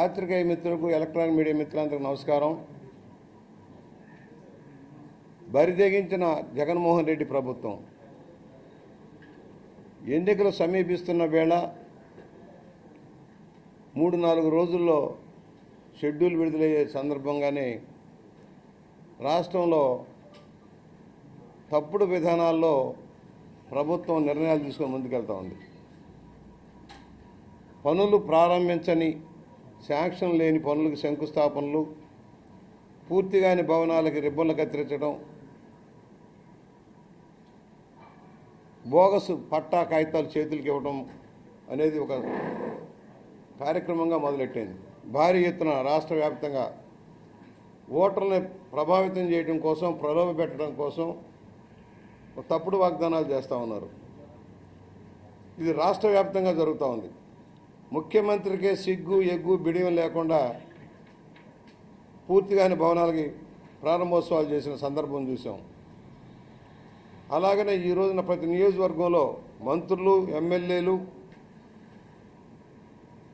పాత్రికేయ మిత్రులకు electronic media మిత్రులందరికీ నమస్కారం. బరిదెగించిన జగన్మోహన్ రెడ్డి ప్రభుత్వం ఎన్నికలు సమీపిస్తున్న వేళ మూడు నాలుగు రోజుల్లో షెడ్యూల్ విడుదలయ్యే సందర్భంగానే రాష్ట్రంలో తప్పుడు విధానాల్లో ప్రభుత్వం నిర్ణయాలు తీసుకొని ముందుకెళ్తా ఉంది. పనులు ప్రారంభించని శాంక్షన్ లేని పనులకు శంకుస్థాపనలు పూర్తిగాని భవనాలకి రిబ్బన్లు కత్తిరించడం బోగస్ పట్టా కాగితాలు చేతులకి ఇవ్వడం అనేది ఒక కార్యక్రమంగా మొదలెట్టింది. భారీ ఎత్తున రాష్ట్ర వ్యాప్తంగా ఓటర్ని ప్రభావితం చేయడం కోసం ప్రలోభ పెట్టడం కోసం తప్పుడు వాగ్దానాలు చేస్తూ ఉన్నారు. ఇది రాష్ట్ర వ్యాప్తంగా జరుగుతూ ఉంది. ముఖ్యమంత్రికే సిగ్గు ఎగ్గు బిడియం లేకుండా పూర్తిగాని భవనాలకి ప్రారంభోత్సవాలు చేసిన సందర్భం చూసాం అలాగనే ఈ రోజున ప్రతి నియోజకవర్గంలో మంత్రులు ఎమ్మెల్యేలు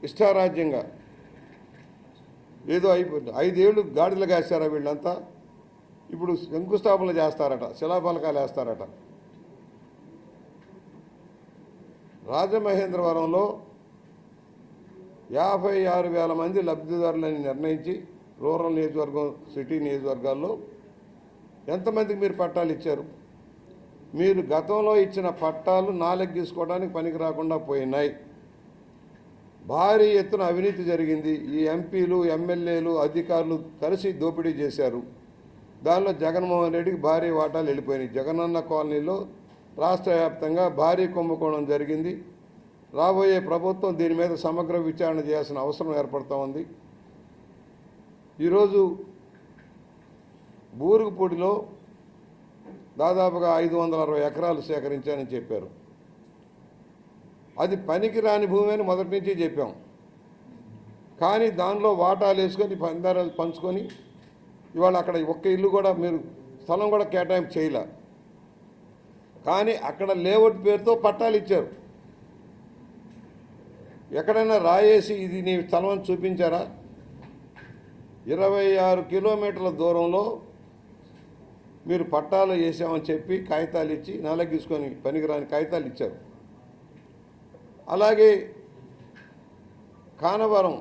ఇష్టారాజ్యంగా ఏదో అయిపోయింది ఐదేళ్ళు గాడిలు కాశారా వీళ్ళంతా? ఇప్పుడు శంకుస్థాపనలు చేస్తారట శిలాఫలకాలు వేస్తారట. రాజమహేంద్రవరంలో యాభై ఆరు వేల మంది లబ్ధిదారులని నిర్ణయించి రూరల్ నియోజకవర్గం సిటీ నియోజకవర్గాల్లో ఎంతమందికి మీరు పట్టాలు ఇచ్చారు? మీరు గతంలో ఇచ్చిన పట్టాలు నాలెగ్గీసుకోవడానికి పనికి రాకుండా పోయినాయి. భారీ ఎత్తున అవినీతి జరిగింది. ఈ ఎంపీలు ఎమ్మెల్యేలు అధికారులు కలిసి దోపిడీ చేశారు. దానిలో జగన్మోహన్ రెడ్డికి భారీ వాటాలు వెళ్ళిపోయినాయి. జగనన్న కాలనీలో రాష్ట్ర వ్యాప్తంగా భారీ కుంభకోణం జరిగింది. రాబోయే ప్రభుత్వం దీని మీద సమగ్ర విచారణ చేయాల్సిన అవసరం ఏర్పడుతూ ఉంది. ఈరోజు బూరుగుపూడిలో దాదాపుగా ఐదు వందల అరవై ఎకరాలు సేకరించానని చెప్పారు. అది పనికి రాని భూమి అని మొదటి నుంచి చెప్పాం. కానీ దానిలో వాటాలు వేసుకొని పందారాలు పంచుకొని ఇవాళ అక్కడ ఒక్క ఇల్లు కూడా మీరు స్థలం కూడా కేటాయింపు చేయలే. కానీ అక్కడ లేఅవుట్ పేరుతో పట్టాలు ఇచ్చారు. ఎక్కడైనా రాయేసి ఇది నీ స్థలం చూపించారా? ఇరవై ఆరు కిలోమీటర్ల దూరంలో మీరు పట్టాలు వేసామని చెప్పి కాగితాలు ఇచ్చి నలగీసుకొని పనికిరాని కాగితాలు ఇచ్చారు. అలాగే కానవరం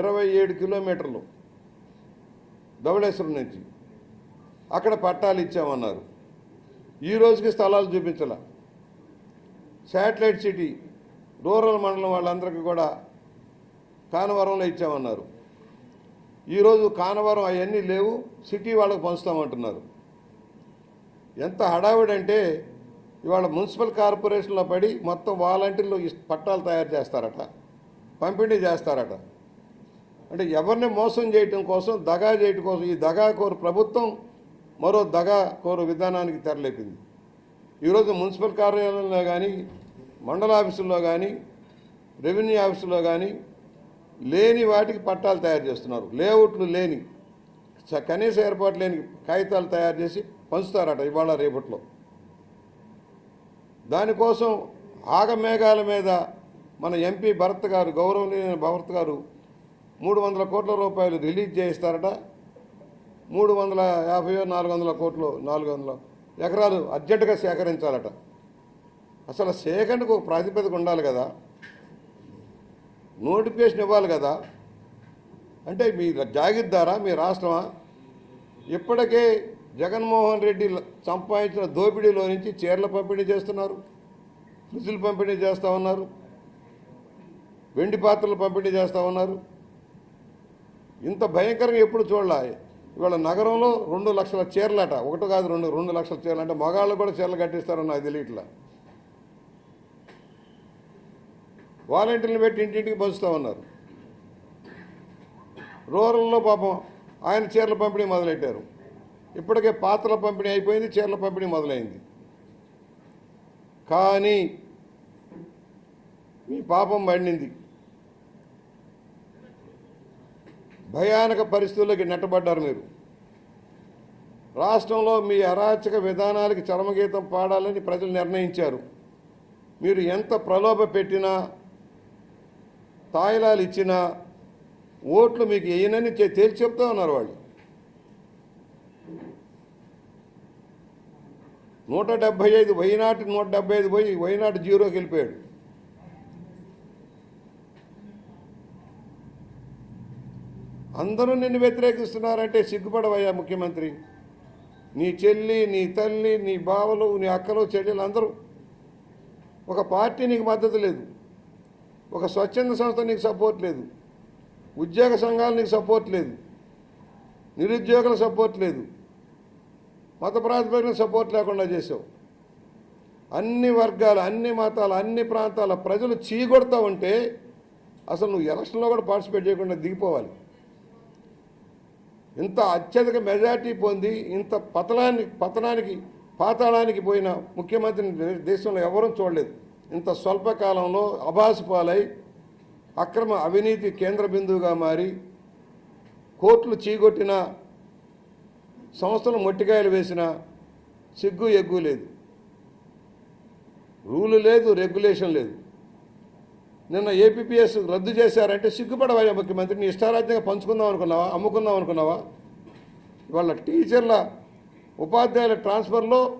ఇరవై ఏడు కిలోమీటర్లు ధవళేశ్వరం నుంచి అక్కడ పట్టాలు ఇచ్చామన్నారు. ఈ రోజుకి స్థలాలు చూపించాల. శాటిలైట్ సిటీ రూరల్ మండలం వాళ్ళందరికీ కూడా కానవరంలో ఇచ్చామన్నారు. ఈరోజు కానవరం అవన్నీ లేవు సిటీ వాళ్ళకు పంచుతామంటున్నారు. ఎంత హడావిడంటే ఇవాళ మున్సిపల్ కార్పొరేషన్లో పడి మొత్తం వాలంటీర్లు ఈ పట్టాలు తయారు చేస్తారట పంపిణీ చేస్తారట. అంటే ఎవరిని మోసం చేయటం కోసం దగా చేయటం కోసం ఈ దగా కోరు ప్రభుత్వం మరో దగా కోరు విధానానికి తెరలేపింది. ఈరోజు మున్సిపల్ కార్యాలయంలో కానీ మండల ఆఫీసుల్లో కానీ రెవెన్యూ ఆఫీసులో కానీ లేని వాటికి పట్టాలు తయారు చేస్తున్నారు. లేఅవుట్లు లేని కనీస ఏర్పాటు లేని కాగితాలు తయారు చేసి పంచుతారట ఇవాళ రేపట్లో. దానికోసం ఆగమేఘాల మీద మన ఎంపీ భరత్ గారు గౌరవనీయ భరత్ గారు మూడు వందల కోట్ల రూపాయలు రిలీజ్ చేయిస్తారట. మూడు వందల యాభై నాలుగు వందల కోట్లు నాలుగు వందల ఎకరాలు అర్జెంటుగా సేకరించాలట. అసలు సేకరణకు ఒక ప్రాతిపదిక ఉండాలి కదా. నోటిఫికేషన్ ఇవ్వాలి కదా. అంటే మీ జాగిద్దారా మీ రాష్ట్రమా? ఇప్పటికే జగన్మోహన్ రెడ్డి సంపాదించిన దోపిడీలో నుంచి చీరల పంపిణీ చేస్తున్నారు ఫ్రిడ్జులు పంపిణీ చేస్తూ ఉన్నారు వెండి పాత్రలు పంపిణీ చేస్తూ ఉన్నారు. ఇంత భయంకరంగా ఎప్పుడు చూడాలి? ఇవాళ నగరంలో రెండు లక్షల చీరలట ఒకటి కాదు రెండు రెండు లక్షల చీరలు అంటే మగాళ్ళు కూడా చీరలు కట్టిస్తారని నాకు తెలియట్లా. వాలంటీర్లు పెట్టి ఇంటింటికి పంచుతూ ఉన్నారు. రూరల్లో పాపం ఆయన చీరల పంపిణీ మొదలెట్టారు. ఇప్పటికే పాత్రల పంపిణీ అయిపోయింది చీరల పంపిణీ మొదలైంది. కానీ మీ పాపం పండింది భయానక పరిస్థితుల్లోకి నెట్టబడ్డారు మీరు. రాష్ట్రంలో మీ అరాచక విధానాలకి చరమగీతం పాడాలని ప్రజలు నిర్ణయించారు. మీరు ఎంత ప్రలోభ పెట్టినా తాయిలాలు ఇచ్చినా ఓట్లు మీకు వేయనని చె- తేల్చి చెప్తా ఉన్నారు వాళ్ళు. నూట డెబ్బై ఐదు వైనాటి నూట డెబ్బై ఐదు పోయి వైనాటి జీరోకి వెళ్ళిపోయాడు. అందరూ నిన్ను వ్యతిరేకిస్తున్నారంటే సిగ్గుపడవయ్యా ముఖ్యమంత్రి. నీ చెల్లి నీ తల్లి నీ బావలు నీ అక్కలు చెల్లెలు అందరూ ఒక పార్టీ నీకు మద్దతు లేదు. ఒక స్వచ్ఛంద సంస్థ నీకు సపోర్ట్ లేదు. ఉద్యోగ సంఘాలు నీకు సపోర్ట్ లేదు. నిరుద్యోగుల సపోర్ట్ లేదు. మత ప్రాతిపదికన సపోర్ట్ లేకుండా చేసావు అన్ని వర్గాలు అన్ని మతాలు అన్ని ప్రాంతాల ప్రజలు చీగొడతా ఉంటే అసలు నువ్వు ఎలక్షన్లో కూడా పార్టిసిపేట్ చేయకుండా దిగిపోవాలి. ఇంత అత్యధిక మెజార్టీ పొంది ఇంత పతనాన్ని పతనానికి పాతాళానికి పోయిన ముఖ్యమంత్రిని దేశంలో ఎవరూ చూడలేదు. ఇంత స్వల్పకాలంలో కాలంలో పాలై అక్రమ అవినీతి కేంద్ర బిందువుగా మారి కోట్లు చీగొట్టిన సంస్థలు మొట్టికాయలు వేసిన సిగ్గు ఎగ్గు లేదు. రూలు లేదు రెగ్యులేషన్ లేదు. నిన్న ఏపీపీఎస్ రద్దు చేశారంటే సిగ్గుపడవా ముఖ్యమంత్రి. నీ ఇష్టారాజ్యంగా పంచుకుందాం అనుకున్నావా? అమ్ముకుందాం అనుకున్నావా? ఇవాళ టీచర్ల ఉపాధ్యాయుల ట్రాన్స్ఫర్లో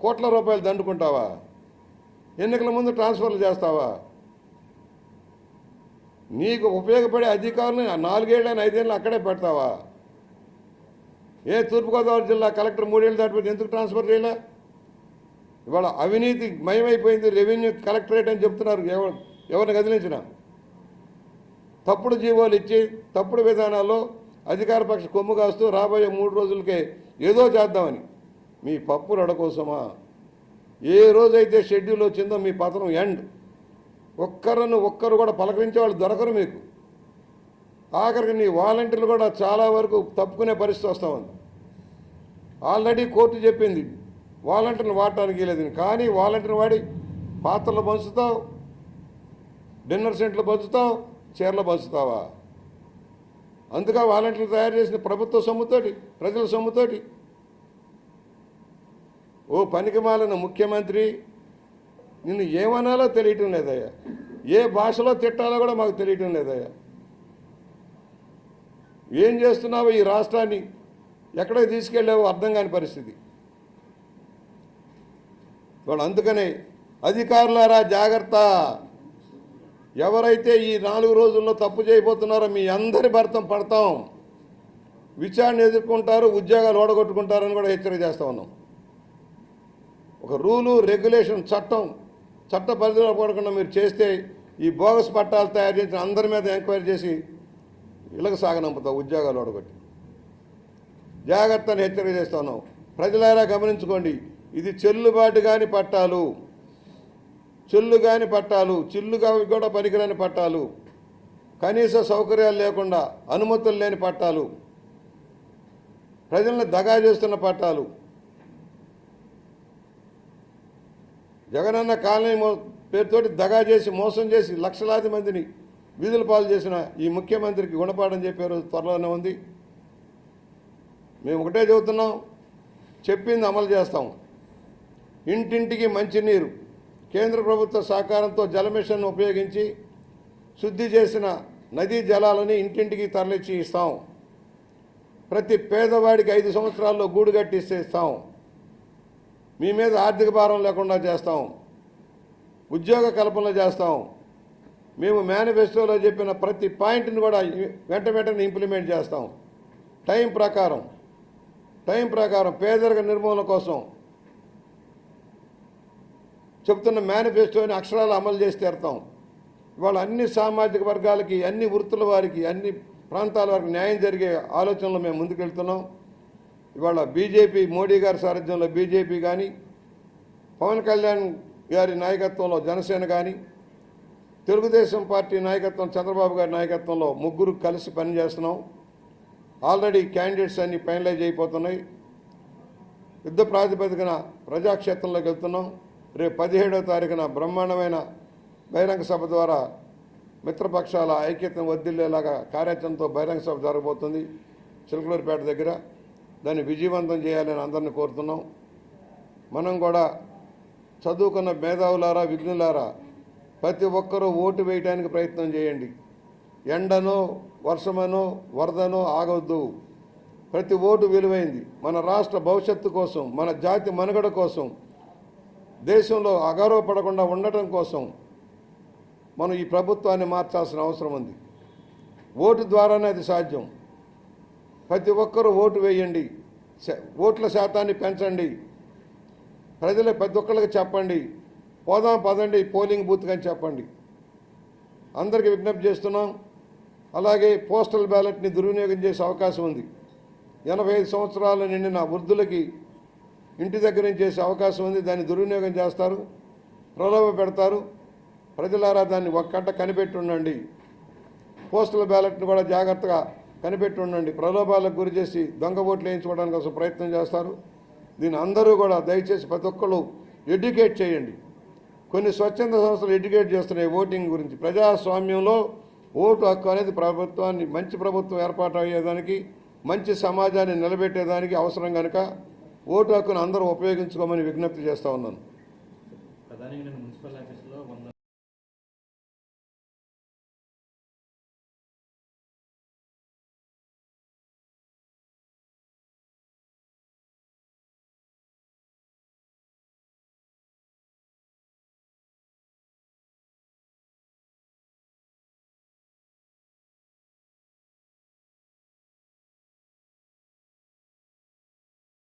కోట్ల రూపాయలు దండుకుంటావా? ఎన్నికల ముందు ట్రాన్స్ఫర్లు చేస్తావా? నీకు ఉపయోగపడే అధికారులు నాలుగేళ్ళని ఐదేళ్ళు అక్కడే పెడతావా? ఏ తూర్పుగోదావరి జిల్లా కలెక్టర్ మూడేళ్ళు దాటిపోతే ఎందుకు ట్రాన్స్ఫర్ చేయలే? ఇవాళ అవినీతి మయమైపోయింది రెవెన్యూ కలెక్టరేట్ అని చెప్తున్నారు ఎవరు ఎవరిని కదిలించిన. తప్పుడు జీవోలు ఇచ్చి తప్పుడు విధానాల్లో అధికార పక్ష కొమ్ము కాస్తూ రాబోయే మూడు రోజులకే ఏదో చేద్దామని. మీ పప్పు రడ కోసమా? ఏ రోజైతే షెడ్యూల్ వచ్చిందో మీ పతనం ఎండ్. ఒక్కరను ఒక్కరు కూడా పలకరించే వాళ్ళు దొరకరు మీకు. ఆఖరికి నీ వాలంటీర్లు కూడా చాలా వరకు తప్పుకునే పరిస్థితి వస్తూ ఉంది ఆల్రెడీ కోర్టు చెప్పింది వాలంటీర్లు వాడటానికి లేదు కానీ వాలంటీర్ వాడి పాత్రలు పంచుతావు డిన్నర్ సెంట్లు పంచుతావు చీరలు పంచుతావా? అందుకే వాలంటీర్లు తయారు చేసిన ప్రభుత్వ సొమ్ముతోటి ప్రజల సొమ్ముతోటి ఓ పనికిమాలిన ముఖ్యమంత్రి నిన్ను ఏమనాలో తెలియటం లేదయ్యా. ఏ భాషలో తిట్టాలో కూడా మాకు తెలియటం లేదయ్యా. ఏం చేస్తున్నావో ఈ రాష్ట్రాన్ని ఎక్కడికి తీసుకెళ్ళావు అర్థం కాని పరిస్థితి. వాళ్ళు అందుకనే అధికారులారా జాగ్రత్త. ఎవరైతే ఈ నాలుగు రోజుల్లో తప్పు చేయబోతున్నారో మీ అందరి భర్తం పడతాం. విచారణ ఎదుర్కొంటారు ఉద్యోగాలు ఓడగొట్టుకుంటారని కూడా హెచ్చరిక చేస్తా ఉన్నాం. ఒక రూలు రెగ్యులేషన్ చట్టం చట్ట పరిధిలో పడకుండా మీరు చేస్తే ఈ బోగస్ పట్టాలు తయారు చేసిన అందరి మీద ఎంక్వైరీ చేసి ఇళ్ళకి సాగనంపుతావు ఉద్యోగాలు ఓడగొట్టి. జాగ్రత్తని హెచ్చరిక చేస్తాను ప్రజలారా గమనించుకోండి ఇది చెల్లుబాటు కాని పట్టాలు. చెల్లు కాని పట్టాలు చిల్లుగా కూడా పనికిరాని పట్టాలు. కనీస సౌకర్యాలు లేకుండా అనుమతులు లేని పట్టాలు. ప్రజల్ని దగా చేస్తున్న పట్టాలు. జగనన్న కాలనీ పేరుతోటి దగా చేసి మోసం చేసి లక్షలాది మందిని వీధుల పాలు చేసిన ఈ ముఖ్యమంత్రికి గుణపాఠం చెప్పే రోజు త్వరలోనే ఉంది. మేము ఒకటే చెబుతున్నాం చెప్పింది అమలు చేస్తాం. ఇంటింటికి మంచినీరు కేంద్ర ప్రభుత్వ సహకారంతో జలమిషన్ ఉపయోగించి శుద్ధి చేసిన నదీ జలాలని ఇంటింటికి తరలిచ్చి ఇస్తాం. ప్రతి పేదవాడికి ఐదు సంవత్సరాల్లో గూడు కట్టిస్తే ఇస్తాం. మీ మీద ఆర్థిక భారం లేకుండా చేస్తాం. ఉద్యోగ కల్పనలు చేస్తాం. మేము మేనిఫెస్టోలో చెప్పిన ప్రతి పాయింట్ని కూడా వెంట వెంటనే ఇంప్లిమెంట్ చేస్తాం. టైం ప్రకారం. టైం ప్రకారం పేదరిక నిర్మూలన కోసం. చెప్తున్న మేనిఫెస్టోని అక్షరాలు అమలు చేసి తీరుతాం. ఇవాళ అన్ని సామాజిక వర్గాలకి అన్ని వృత్తుల వారికి అన్ని ప్రాంతాల వారికి న్యాయం జరిగే ఆలోచనలు మేము ముందుకెళ్తున్నాం. ఇవాళ బీజేపీ మోడీ గారి సారథ్యంలో బీజేపీ కానీ పవన్ కళ్యాణ్ గారి నాయకత్వంలో జనసేన కానీ తెలుగుదేశం పార్టీ నాయకత్వం చంద్రబాబు గారి నాయకత్వంలో ముగ్గురు కలిసి పనిచేస్తున్నాం. ఆల్రెడీ క్యాండిడేట్స్ అన్ని ఫైనలైజ్ అయిపోతున్నాయి. యుద్ధ ప్రాతిపదికన ప్రజాక్షేత్రంలోకి వెళ్తున్నాం. రేపు పదిహేడవ తారీఖున బ్రహ్మాండమైన బహిరంగ సభ ద్వారా మిత్రపక్షాల ఐక్యతను వర్దిల్లేలాగా కార్యాచరణతో బహిరంగ సభ జరగబోతుంది. చిలకలూరిపేట దగ్గర దాన్ని విజయవంతం చేయాలని అందరిని కోరుతున్నాం. మనం కూడా చదువుకున్న మేధావులారా విఘ్నులారా ప్రతి ఒక్కరూ ఓటు వేయడానికి ప్రయత్నం చేయండి. ఎండనో వర్షమనో వరదనో ఆగవద్దు. ప్రతి ఓటు విలువైంది. మన రాష్ట్ర భవిష్యత్తు కోసం మన జాతి మనుగడ కోసం దేశంలో అగౌరవపడకుండా ఉండటం కోసం మనం ఈ ప్రభుత్వాన్ని మార్చాల్సిన అవసరం ఉంది. ఓటు ద్వారానే అది సాధ్యం. ప్రతి ఒక్కరూ ఓటు వేయండి. ఓట్ల శాతాన్ని పెంచండి. ప్రజలు ప్రతి ఒక్కరికి చెప్పండి. పోదాం పదండి పోలింగ్ బూత్ అని చెప్పండి. అందరికీ విజ్ఞప్తి చేస్తున్నాం. అలాగే పోస్టల్ బ్యాలెట్ని దుర్వినియోగం చేసే అవకాశం ఉంది. ఎనభై ఐదు సంవత్సరాలు నిండిన వృద్ధులకి ఇంటి దగ్గర నుంచి చేసే అవకాశం ఉంది. దాన్ని దుర్వినియోగం చేస్తారు. ప్రలోభ పెడతారు. ప్రజలారా దాన్ని ఒక్కట కనిపెట్టి ఉండండి. పోస్టల్ బ్యాలెట్ని కూడా జాగ్రత్తగా కనిపెట్టి ఉండండి ప్రలోభాలకు గురి చేసి దొంగ ఓట్లు వేయించుకోవడానికి కోసం ప్రయత్నం చేస్తారు. దీన్ని అందరూ కూడా దయచేసి ప్రతి ఒక్కరు ఎడ్యుకేట్ చేయండి. కొన్ని స్వచ్ఛంద సంస్థలు ఎడ్యుకేట్ చేస్తున్నాయి ఓటింగ్ గురించి. ప్రజాస్వామ్యంలో ఓటు హక్కు అనేది ప్రభుత్వాన్ని మంచి ప్రభుత్వం ఏర్పాటు అయ్యేదానికి మంచి సమాజాన్ని నిలబెట్టేదానికి అవసరం కనుక ఓటు హక్కును అందరూ ఉపయోగించుకోమని విజ్ఞప్తి చేస్తూ ఉన్నాను.